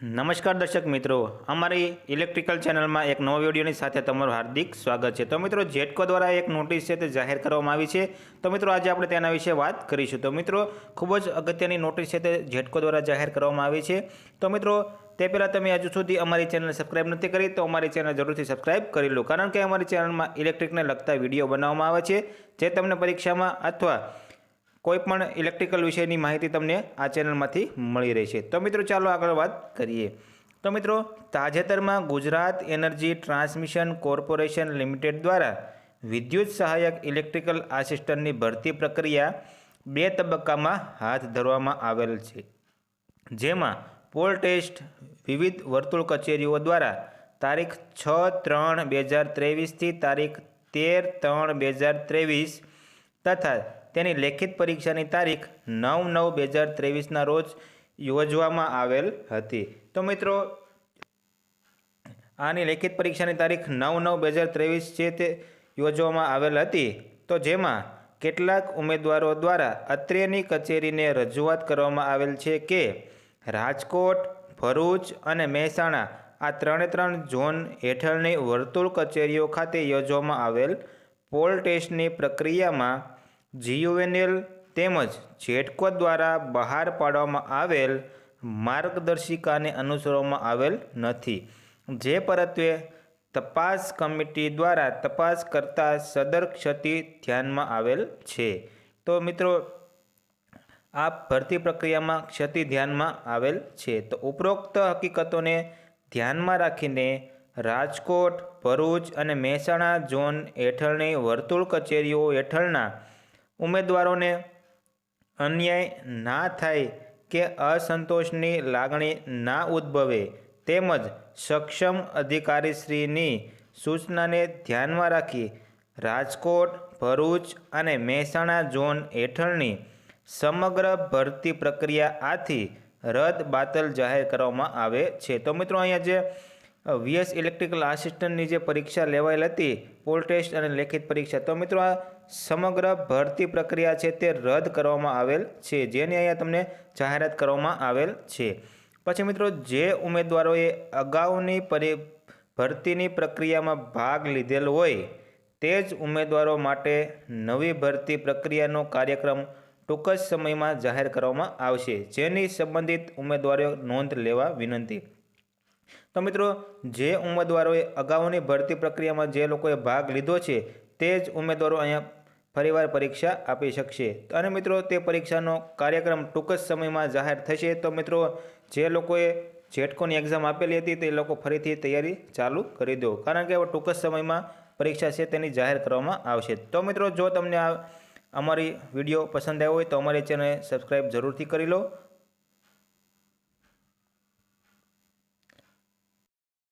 નમસ્કાર દર્શક મિત્રો. અમારી ઇલેક્ટ્રિકલ ચેનલમાં એક નવો વિડીયોની સાથે તમારું હાર્દિક સ્વાગત છે. તો મિત્રો, જેટકો દ્વારા એક નોટિસ છે તે જાહેર કરવામાં આવી છે. તો મિત્રો, આજે આપણે તેના વિશે વાત કરીશું. તો મિત્રો, ખૂબ જ અગત્યની નોટિસ છે તે જેટકો દ્વારા જાહેર કરવામાં આવી છે. તો મિત્રો, તે પહેલાં તમે હજુ સુધી અમારી ચેનલ સબસ્ક્રાઇબ નથી કરી, તો અમારી ચેનલ જરૂરથી સબસ્ક્રાઇબ કરી લો. કારણ કે અમારી ચેનલમાં ઇલેક્ટ્રિકને લગતા વીડિયો બનાવવામાં આવે છે, જે તમને પરીક્ષામાં અથવા કોઈ પણ ઇલેક્ટ્રિકલ વિષયની માહિતી તમને આ ચેનલમાંથી મળી રહેશે. તો મિત્રો ચાલો આગળ વાત કરીએ. તો મિત્રો, તાજેતરમાં Gujarat energy transmission corporation limited દ્વારા વિદ્યુત સહાયક ઇલેક્ટ્રિકલ આસિસ્ટન્ટની ભરતી પ્રક્રિયા બે તબક્કામાં હાથ ધરવામાં આવેલ છે. જેમાં પોલ ટેસ્ટ વિવિધ વર્તુળ કચેરીઓ દ્વારા તારીખ છ ત્રણ બે હજાર ત્રેવીસથી તારીખ તેર ત્રણ બે હજાર ત્રેવીસ તથા તેની લેખિત પરીક્ષાની તારીખ નવ નવ બે હજાર ત્રેવીસના રોજ યોજવામાં આવેલ હતી. તો મિત્રો, આની લેખિત પરીક્ષાની તારીખ નવ નવ બે હજાર ત્રેવીસ છે તે યોજવામાં આવેલ હતી. તો જેમાં કેટલાક ઉમેદવારો દ્વારા અત્રેની કચેરીને રજૂઆત કરવામાં આવેલ છે કે રાજકોટ, ભરૂચ અને મહેસાણા આ ત્રણે ત્રણ ઝોન હેઠળની વર્તુળ કચેરીઓ ખાતે યોજવામાં આવેલ પોલ ટેસ્ટની પ્રક્રિયામાં જીયુએનએલ તેમજ જેટકો દ્વારા બહાર પાડવામાં આવેલ માર્ગદર્શિકાને અનુસરવામાં આવેલ નથી, જે પરત્વે તપાસ કમિટી દ્વારા તપાસ કરતા સદર ક્ષતિ ધ્યાનમાં આવેલ છે. તો મિત્રો, આ ભરતી પ્રક્રિયામાં ક્ષતિ ધ્યાનમાં આવેલ છે. તો ઉપરોક્ત હકીકતોને ધ્યાનમાં રાખીને રાજકોટ, ભરૂચ અને મહેસાણા ઝોન હેઠળની વર્તુળ કચેરીઓ હેઠળના ઉમેદવારોને અન્યાય ના થાય કે અસંતોષની લાગણી ના ઉદ્ભવે તેમજ સક્ષમ અધિકારીશ્રીની સૂચનાને ધ્યાનમાં રાખી રાજકોટ, ભરૂચ અને મહેસાણા ઝોન હેઠળની સમગ્ર ભરતી પ્રક્રિયા આથી રદ બાતલ જાહેર કરવામાં આવે છે. તો મિત્રો, અહીંયા જે વીએસ ઇલેક્ટ્રિકલ આસિસ્ટન્ટની જે પરીક્ષા લેવાયેલ હતી પોલ ટેસ્ટ અને લેખિત પરીક્ષા. તો મિત્રો, આ સમગ્ર ભરતી પ્રક્રિયા છે તે રદ કરવામાં આવેલ છે. જેની અહીંયા તમને જાહેરાત કરવામાં આવેલ છે. પછી મિત્રો, જે ઉમેદવારોએ અગાઉની પરી, ભરતીની પ્રક્રિયામાં ભાગ લીધેલ હોય, તે જ ઉમેદવારો માટે નવી ભરતી પ્રક્રિયાનો કાર્યક્રમ ટૂંક જ સમયમાં જાહેર કરવામાં આવશે. જેની સંબંધિત ઉમેદવારો નોંધ લેવા વિનંતી. તો મિત્રો, જે ઉમેદવારોએ અગાઉની ભરતી પ્રક્રિયામાં જે લોકોએ ભાગ લીધો છે, તે જ ઉમેદવારો અહીંયા ફરીવાર પરીક્ષા આપી શકશે. અને મિત્રો, તે પરીક્ષાનો કાર્યક્રમ ટૂંક જ સમયમાં જાહેર થશે. તો મિત્રો, જે લોકોએ જેટકોની એક્ઝામ આપેલી હતી, તે લોકો ફરીથી તૈયારી ચાલુ કરી દો. કારણ કે હવે ટૂંક જ સમયમાં પરીક્ષા છે તેની જાહેર કરવામાં આવશે. તો મિત્રો, જો તમને આ અમારી વીડિયો પસંદ આવ્યો હોય, તો અમારી ચેનલ સબસ્ક્રાઈબ જરૂરથી કરી લો.